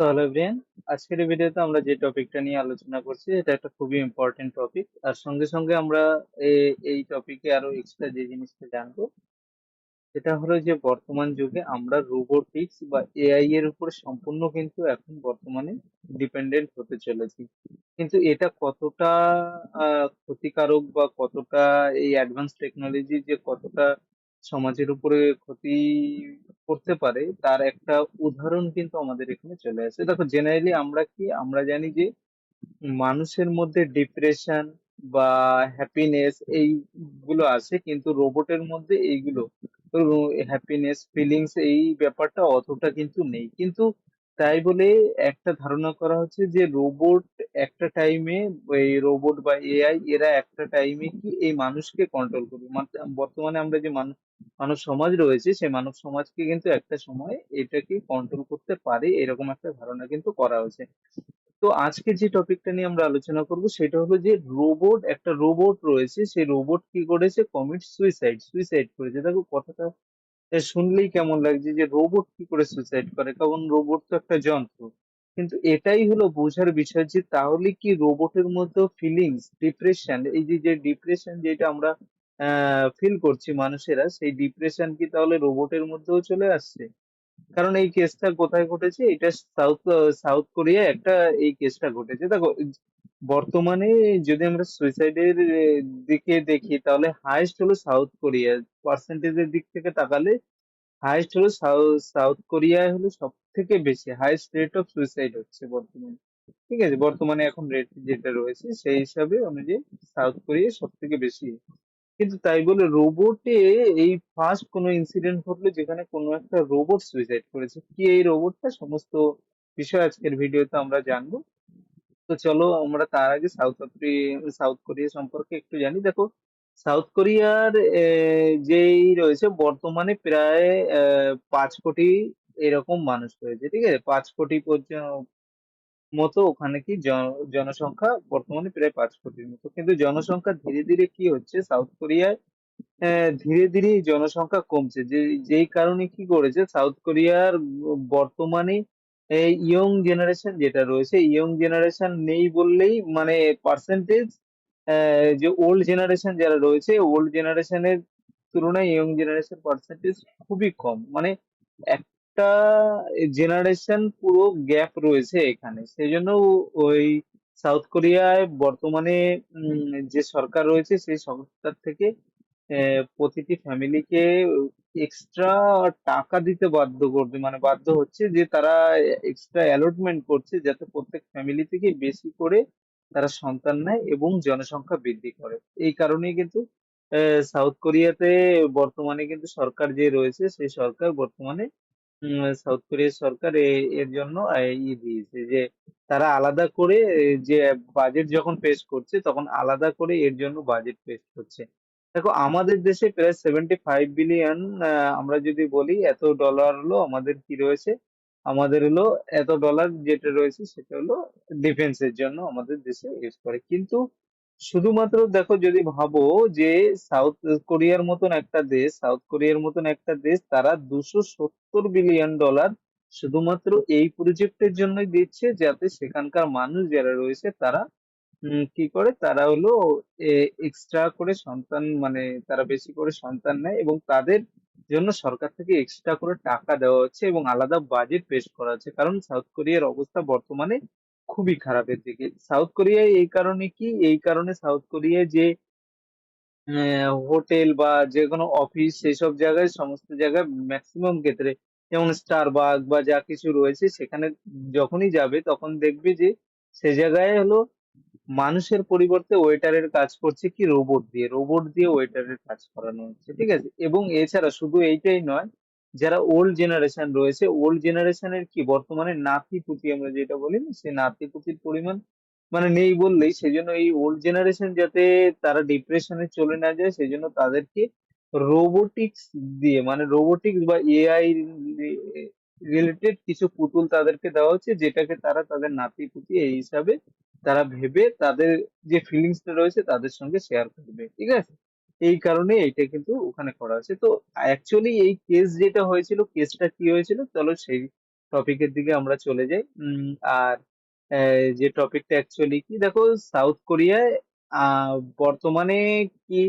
তো hello everyone আজকের ভিডিওতে আমরা যে টপিকটা নিয়ে আলোচনা করছি, এটা একটা খুবই ইম্পর্টেন্ট টপিক আর সঙ্গে সঙ্গে আমরা এই টপিকে আরও এক্সট্রা যে জিনিসটা জানব, সেটা হলো যে বর্তমান যুগে আমরা রোবোটিক্স বা এআই এর উপর সম্পূর্ণ কিন্তু এখন বর্তমানে ডিপেন্ডেন্ট হতে চলেছি। কিন্তু এটা কতটা ক্ষতিকারক বা কতটা এই অ্যাডভান্স টেকনোলজি যে কতটা সমাজের উপরে ক্ষতি করতে পারে, তার একটা উদাহরণ কিন্তু আমাদের এখানে চলে আসে। দেখো জেনারেলি আমরা কি, আমরা জানি যে মানুষের মধ্যে ডিপ্রেশন বা হ্যাপিনেস এইগুলো আছে কিন্তু রোবটের মধ্যে এইগুলো হ্যাপিনেস ফিলিংস এই ব্যাপারটা অতটা কিন্তু নেই। কিন্তু তাই বলে একটা ধারণা করা হচ্ছে যে রোবট একটা টাইমে এই রোবট বা এআই এরা একটা টাইমে কি এই মানুষকে কন্ট্রোল করবে? বর্তমানে আমরা যে মানুষ মানব সমাজ রয়েছে, সেই মানব সমাজকে কিন্তু একটা সময় এটাকে কন্ট্রোল করতে পারে, এরকম একটা ধারণা কিন্তু করা হয়েছে। তো আজকে যে টপিকটা নিয়ে আমরা আলোচনা করব, সেটা হলো যে রোবট একটা রোবট রয়েছে, সেই রোবট কি করেছে? কমিট সুইসাইড সুইসাইড করেছে। দেখো কথাটা শুনলেই কেমন লাগছে যে রোবট কি করে সুইসাইড করে? কারণ রোবট তো একটা যন্ত্র। কিন্তু এটাই হলো বোঝার বিষয় যে তাহলে কি রোবটের মধ্যে ফিলিংস ডিপ্রেশন এই যে যে ডিপ্রেশন যেটা আমরা ফিল করছি মানুষেরা, সেই ডিপ্রেশন কি তাহলে রোবটের মধ্যেও চলে আসছে? কারণ এই কেসটা কোথায় ঘটেছে? এটা সাউথ সাউথ কোরিয়ায় একটা এই কেসটা ঘটেছে। দেখো, বর্তমানে যদি আমরা সুইসাইডের দিকে দেখি, তাহলে হাইয়েস্ট হলো সাউথ কোরিয়া। পার্সেন্টেজের দিক থেকে তাকালে হাইয়েস্ট হলো সাউথ কোরিয়ায় হলো সব থেকে বেশি। হাইয়েস্ট রেট অফ সুইসাইড হচ্ছে বর্তমানে। ঠিক আছে? বর্তমানে এখন রেট যেটা রয়েছে, সেই হিসাবে অনুযায়ী সাউথ কোরিয়া সব থেকে বেশি। কিন্তু তাই বলে রোবটে এই ফার্স্ট কোনো ইনসিডেন্ট ঘটলো যেখানে কোনো একটা রোবট সুইসাইড করেছে। কি এই রোবটটা সমস্ত বিষয় আজকের ভিডিওতে আমরা জানব। তো চলো আমরা তার আগে সাউথ আফ্রিকা সাউথ কোরিয়া সম্পর্কে একটু জানি। দেখো সাউথ কোরিয়ার যেই রয়েছে, বর্তমানে প্রায় পাঁচ কোটি এরকম মানুষ রয়েছে, ঠিক আছে? পাঁচ কোটি পর্যন্ত মতো ওখানে কি জন- জনসংখ্যা বর্তমানে প্রায় পাঁচ কোটির মতো। কিন্তু জনসংখ্যা ধীরে ধীরে কি হচ্ছে? সাউথ কোরিয়ায় ধীরে ধীরে জনসংখ্যা কমছে। যে, যেই কারণে কি করেছে? সাউথ কোরিয়ার বর্তমানে ইয়ং জেনারেশন যেটা রয়েছে ইয়ং জেনারেশন নেই বললেই মানে পার্সেন্টেজ যে ওল্ড জেনারেশন যারা রয়েছে ওল্ড জেনারেশনের তুলনায় ইয়ং জেনারেশন পার্সেন্টেজ খুবই কম। মানে একটা জেনারেশন পুরো গ্যাপ রয়েছে এখানে। সেই জন্য ওই সাউথ কোরিয়ায় বর্তমানে যে সরকার রয়েছে, সেই সরকার থেকে প্রতিটি ফ্যামিলিকে এক্সট্রা টাকা দিতে বাধ্য করবে মানে বাধ্য হচ্ছে যে তারা এক্সট্রা অ্যালটমেন্ট করছে, যাতে প্রত্যেক ফ্যামিলি থেকে বেশি করে তারা সন্তান নেয় এবং জনসংখ্যা বৃদ্ধি করে। এই কারণেই কিন্তু সাউথ কোরিয়াতে বর্তমানে কিন্তু সরকার যে রয়েছে, সেই সরকার বর্তমানে উম, সাউথ কোরিয়ার সরকার এ- এর জন্য আহ, ই দিয়েছে যে তারা আলাদা করে আহ, যে বাজেট যখন পেশ করছে তখন আলাদা করে এর জন্য বাজেট পেশ করছে। দেখো আমাদের দেশে প্রায় সেভেন্টি ফাইভ বিলিয়ন আমরা যদি বলি এত ডলার হলো আমাদের কি রয়েছে? আমাদের হলো এত ডলার যেটা রয়েছে সেটা হলো ডিফেন্সের জন্য আমাদের দেশে ইউজ করে। কিন্তু শুধুমাত্র দেখো যদি ভাবো যে সাউথ কোরিয়ার মতন একটা দেশ, সাউথ কোরিয়ার মতন একটা দেশ, তারা দুশো সত্তর বিলিয়ন ডলার শুধুমাত্র এই প্রজেক্টের জন্যই দিচ্ছে যাতে সেখানকার মানুষ যারা রয়েছে তারা কি করে? তারা হলো এক্সট্রা করে সন্তান মানে তারা বেশি করে সন্তান নেয় এবং তাদের জন্য সরকার থেকে এক্সট্রা করে টাকা দেওয়া হচ্ছে এবং আলাদা বাজেট পেশ করা হচ্ছে। কারণ সাউথ কোরিয়ার অবস্থা বর্তমানে খুবই খারাপের দিকে। সাউথ কোরিয়ায় এই কারণে কি? এই কারণে সাউথ কোরিয়ায় যে হোটেল বা যে কোনো অফিস সেসব জায়গায়, সমস্ত জায়গায় ম্যাক্সিমাম ক্ষেত্রে যেমন স্টারবাক বা যা কিছু রয়েছে, সেখানে যখনই যাবে তখন দেখবে যে, সে জায়গায় হলো মানুষের পরিবর্তে ওয়েটারের কাজ করছে কি? রোবট দিয়ে। রোবট দিয়ে ওয়েটারের কাজ করানো হচ্ছে। ঠিক আছে? এবং এছাড়া শুধু এইটাই নয় যারা ওল্ড জেনারেশন রয়েছে ওল্ড জেনারেশনের কি বর্তমানে নাতি পুতি আমরা যেটা বলি না, সেই নাতি পুতির পরিমাণ মানে নেই বললেই, সেজন্য এই ওল্ড জেনারেশন যাতে তারা ডিপ্রেশনে চলে না যায়, সেজন্য তাদেরকে রোবোটিক্স দিয়ে মানে রোবোটিক্স বা এআই রিলেটেড কিছু পুতুল তাদেরকে দেওয়া হচ্ছে, যেটাকে তারা তাদের নাতি পুতি এই হিসাবে তারা ভেবে তাদের যে ফিলিংসটা রয়েছে তাদের সঙ্গে শেয়ার করবে, ঠিক আছে? এই কারণে এইটা কিন্তু ওখানে করা হয়েছে। তো অ্যাকচুয়ালি এই কেস যেটা হয়েছিল কেসটা কি হয়েছিল? চলো সেই টপিকের দিকে আমরা চলে যাই। আর যে টপিকটা অ্যাকচুয়ালি কি? দেখো সাউথ কোরিয়ায় বর্তমানে কি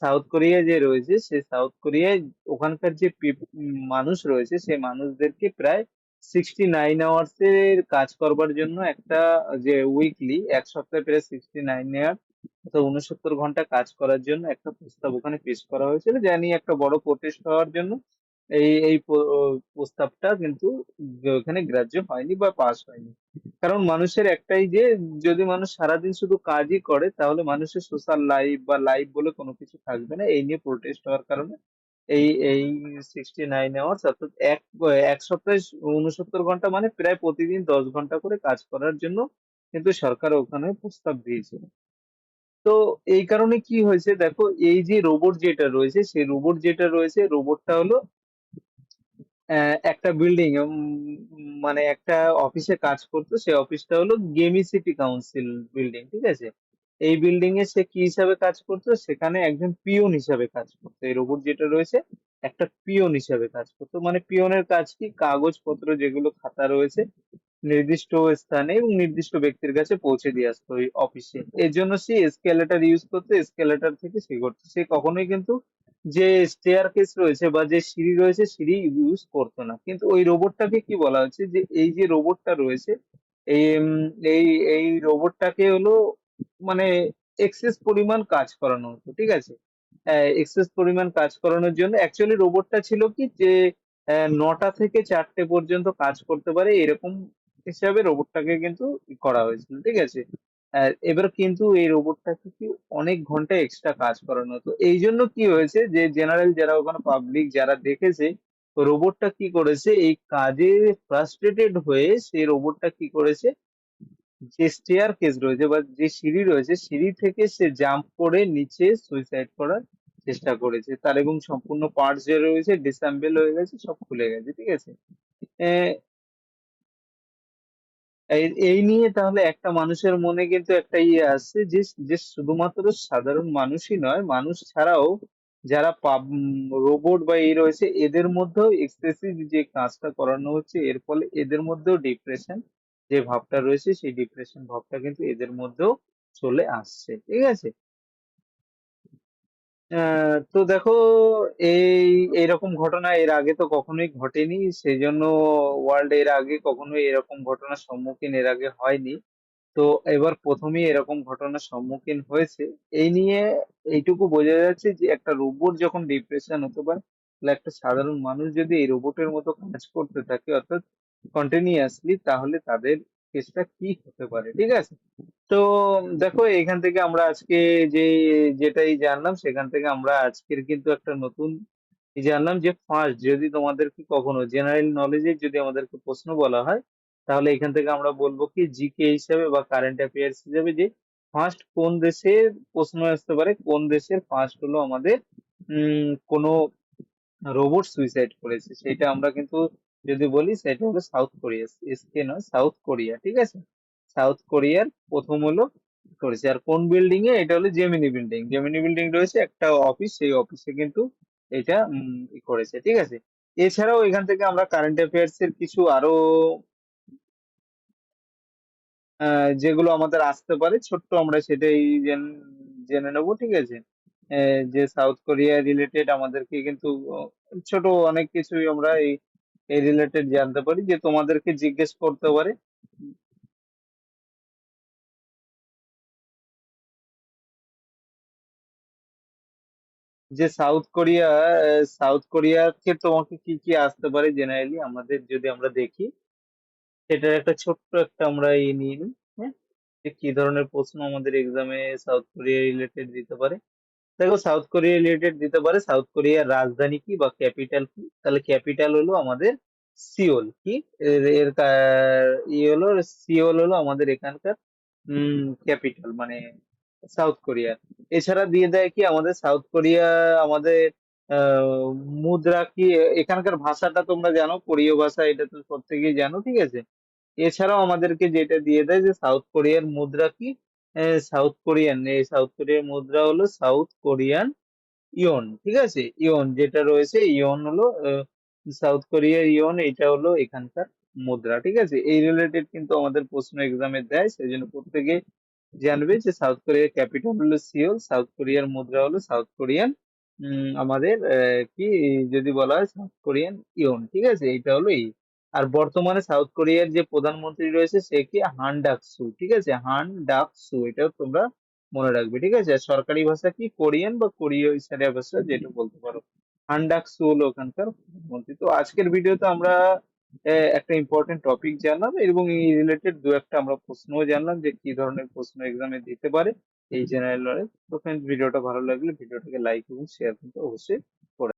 সাউথ কোরিয়া যে রয়েছে, সে সাউথ কোরিয়ায় ওখানকার যে মানুষ রয়েছে সেই মানুষদেরকে প্রায় সিক্সটি নাইন আওয়ার্স এর কাজ করবার জন্য একটা যে উইকলি এক সপ্তাহে প্রায় সিক্সটি নাইন আওয়ার অর্থাৎ উনসত্তর ঘণ্টা কাজ করার জন্য একটা প্রস্তাব ওখানে পেশ করা হয়েছিল, যা নিয়ে একটা বড় প্রোটেস্ট হওয়ার জন্য এই এই প্রস্তাবটা কিন্তু ওখানে গ্রাহ্য হয়নি বা পাস হয়নি। কারণ মানুষের একটাই যে, যদি মানুষ সারাদিন শুধু কাজই করে, তাহলে মানুষের সোশ্যাল লাইফ বা লাইফ বলে কোনো কিছু থাকবে না, এই নিয়ে প্রোটেস্ট হওয়ার কারণে এই এই সিক্সটি নাইন আওয়ার্স অর্থাৎ এক এক সপ্তাহে উনসত্তর ঘণ্টা মানে প্রায় প্রতিদিন দশ ঘণ্টা করে কাজ করার জন্য কিন্তু সরকার ওখানে প্রস্তাব দিয়েছিল তো এই কারণে কি হয়েছে দেখো, এই যে রোবট যেটা রয়েছে, সেই রোবট যেটা রয়েছে রোবটটা হলো একটা বিল্ডিং মানে একটা অফিসে কাজ করতো, সেই অফিসটা হলো গেমি সিটি কাউন্সিল বিল্ডিং ঠিক আছে? এই বিল্ডিং এ সে কি হিসাবে কাজ করতো? সেখানে একজন পিয়ন হিসাবে কাজ করতো। এই রোবট যেটা রয়েছে, একটা পিয়ন হিসাবে কাজ করতো। মানে পিয়নের কাজ কি? কাগজপত্র যেগুলো খাতা রয়েছে, নির্দিষ্ট স্থানে এবং নির্দিষ্ট ব্যক্তির কাছে পৌঁছে দিয়ে আসতো ওই অফিসে এর জন্য সে এসকেলেটর ইউজ করতো এসকেলেটর থেকে সে করতো। সে কখনোই কিন্তু যে স্টেয়ার কেস রয়েছে বা যে সিঁড়ি রয়েছে, সিঁড়ি ইউজ করতো না। কিন্তু ওই রোবটটাকে কি বলা হচ্ছে? যে এই যে রোবটটা রয়েছে, এই এই এই রোবটটাকে হলো মানে এক্সেস পরিমাণ কাজ করানো হতো ঠিক আছে? এক্সেস পরিমাণ কাজ করানোর জন্য অ্যাকচুয়ালি রোবটটা ছিল কি যে নটা থেকে চারটে পর্যন্ত কাজ করতে পারে, এরকম হিসাবে রোবটটাকে কিন্তু করা হয়েছিল, ঠিক আছে? এবার কিন্তু এই রোবটটাকে কি অনেক ঘণ্টা এক্সট্রা কাজ করানো হতো। এই জন্য কি হয়েছে যে জেনারেল যারা ওখানে পাবলিক যারা দেখেছে রোবটটা কি করেছে, এই কাজে ফ্রাস্ট্রেটেড হয়ে সেই রোবটটা কি করেছে যে স্টেয়ার কেস রয়েছে বা যে সিঁড়ি রয়েছে, সিঁড়ি থেকে সে জাম্প করে নিচে সুইসাইড করার চেষ্টা করেছে। তার এবং সম্পূর্ণ পার্টস যে রয়েছে ডিসঅ্যাম্বল হয়ে গেছে, সব খুলে গেছে, ঠিক আছে? এই নিয়ে তাহলে একটা মানুষের মনে কিন্তু একটা ইয়ে আসছে যে যে শুধুমাত্র সাধারণ মানুষই নয়, মানুষ ছাড়াও যারা রোবট বা এই রয়েছে, এদের মধ্যেও এক্সপ্রেসিভ যে কাজটা করানো হচ্ছে, এর ফলে এদের মধ্যেও ডিপ্রেশন যে ভাবটা রয়েছে, সেই ডিপ্রেশন ভাবটা কিন্তু এদের মধ্যেও চলে আসছে, ঠিক আছে? তো দেখো, এই এরকম ঘটনা এর আগে তো কখনোই ঘটেনি সেই জন্য ওয়ার্ল্ড এর আগে কখনোই এরকম ঘটনার সম্মুখীন এর আগে হয়নি। তো এবার প্রথমেই এরকম ঘটনার সম্মুখীন হয়েছে। এই নিয়ে এইটুকু বোঝা যাচ্ছে যে একটা রোবট যখন ডিপ্রেশন হতে পারে একটা সাধারণ মানুষ যদি এই রোবটের মতো কাজ করতে থাকে, অর্থাৎ কন্টিনিউয়াসলি তাহলে তাদের কেসটা কি হতে পারে, ঠিক আছে? তো দেখো, এখান থেকে আমরা আজকে যে, যেটাই জানলাম, সেখান থেকে আমরা আজকের কিন্তু একটা নতুন জানলাম যে ফার্স্ট যদি তোমাদেরকে কখনো জেনারেল নলেজের যদি আমাদেরকে প্রশ্ন বলা হয়, তাহলে এখান থেকে আমরা বলব কি জিকে হিসাবে বা কারেন্ট অ্যাফেয়ার্স হিসাবে যে ফার্স্ট কোন দেশের প্রশ্ন আসতে পারে, কোন দেশের ফার্স্ট হলো আমাদের, উম, কোনো রোবট সুইসাইড করেছে, সেটা আমরা কিন্তু যদি বলি, সেটা হলো সাউথ কোরিয়া। এসকে নয়, সাউথ কোরিয়া, ঠিক আছে? সাউথ কোরিয়ার প্রথম হলো করেছে? আর কোন বিল্ডিং এ? এটা হলো জেমিনি বিল্ডিং জেমিনি বিল্ডিং রয়েছে একটা অফিস সেই অফিসে কিন্তু এটা করেছে, ঠিক আছে? এছাড়াও এখান থেকে আমরা কারেন্ট অ্যাফেয়ার্স এর কিছু আরও যেগুলো আমাদের আসতে পারে, ছোট্ট আমরা সেটাই জেনে নেব, ঠিক আছে? যে সাউথ কোরিয়া রিলেটেড আমাদেরকে কিন্তু ছোট অনেক কিছুই আমরা এই এই রিলেটেড জানতে পারি যে তোমাদেরকে জিজ্ঞেস করতে পারে। যে সাউথ কোরিয়া, সাউথ কোরিয়াকে তোমাকে কি কি আসতে পারে জেনারেলি আমাদের যদি আমরা দেখি, সেটার একটা ছোট্ট একটা আমরা ই নিয়ে নিই হ্যাঁ? যে কি ধরনের প্রশ্ন আমাদের এক্সামে সাউথ কোরিয়া রিলেটেড দিতে পারে। দেখো সাউথ কোরিয়া রিলেটেড দিতে পারে। সাউথ কোরিয়ার রাজধানী কি বা ক্যাপিটাল কি? তাহলে ক্যাপিটাল হলো আমাদের সিওল কি? এর ই হলো সিওল হলো আমাদের এখানকার ক্যাপিটাল মানে সাউথ কোরিয়া এছাড়া দিয়ে দেয় কি আমাদের সাউথ কোরিয়া আমাদের মুদ্রা কি? এখানকার ভাষাটা তোমরা জানো, কোরীয় ভাষা, এটা তো প্রত্যেকেই জানো, ঠিক আছে? এছাড়াও আমাদেরকে যেটা দিয়ে দেয় যে সাউথ কোরিয়ার মুদ্রা কি? সাউথ কোরিয়ান, এই সাউথ কোরিয়ার মুদ্রা হলো সাউথ কোরিয়ান ইয়ন, ঠিক আছে? ইয়ন যেটা রয়েছে, ইয়ন হলো সাউথ কোরিয়ার ইয়ন এটা হলো এখানকার মুদ্রা, ঠিক আছে? এই রিলেটেড কিন্তু আমাদের প্রশ্ন এক্সামে দেয় সেই জন্য প্রত্যেকে জানবে যে সাউথ কোরিয়ার ক্যাপিটাল হলো সিওল, সাউথ কোরিয়ার মুদ্রা হলো সাউথ কোরিয়ান আমাদের কি, যদি বলা হয় সাউথ কোরিয়ান ইয়ন, ঠিক আছে? এইটা হলো এই। আর বর্তমানে সাউথ কোরিয়ার যে প্রধানমন্ত্রী রয়েছে সে কি? হান ডাক সু ঠিক আছে? হান ডাক সু এটাও তোমরা মনে রাখবে, ঠিক আছে? সরকারি ভাষা কি? কোরিয়ান বা কোরীয় ইশারিয়া ভাষা যেটা বলতে পারো। হান ডাক সু হলো ওখানকার প্রধানমন্ত্রী। তো আজকের ভিডিওতে আমরা একটা ইম্পর্টেন্ট টপিক জানলাম এবং এই রিলেটেড দু একটা আমরা প্রশ্নও জানলাম যে কি ধরনের প্রশ্ন এক্সামে দিতে পারে এই জেনারেল নলেজ তো ফ্রেন্ডস ভিডিওটা ভালো লাগলে ভিডিওটাকে লাইক এবং শেয়ার কিন্তু অবশ্যই করে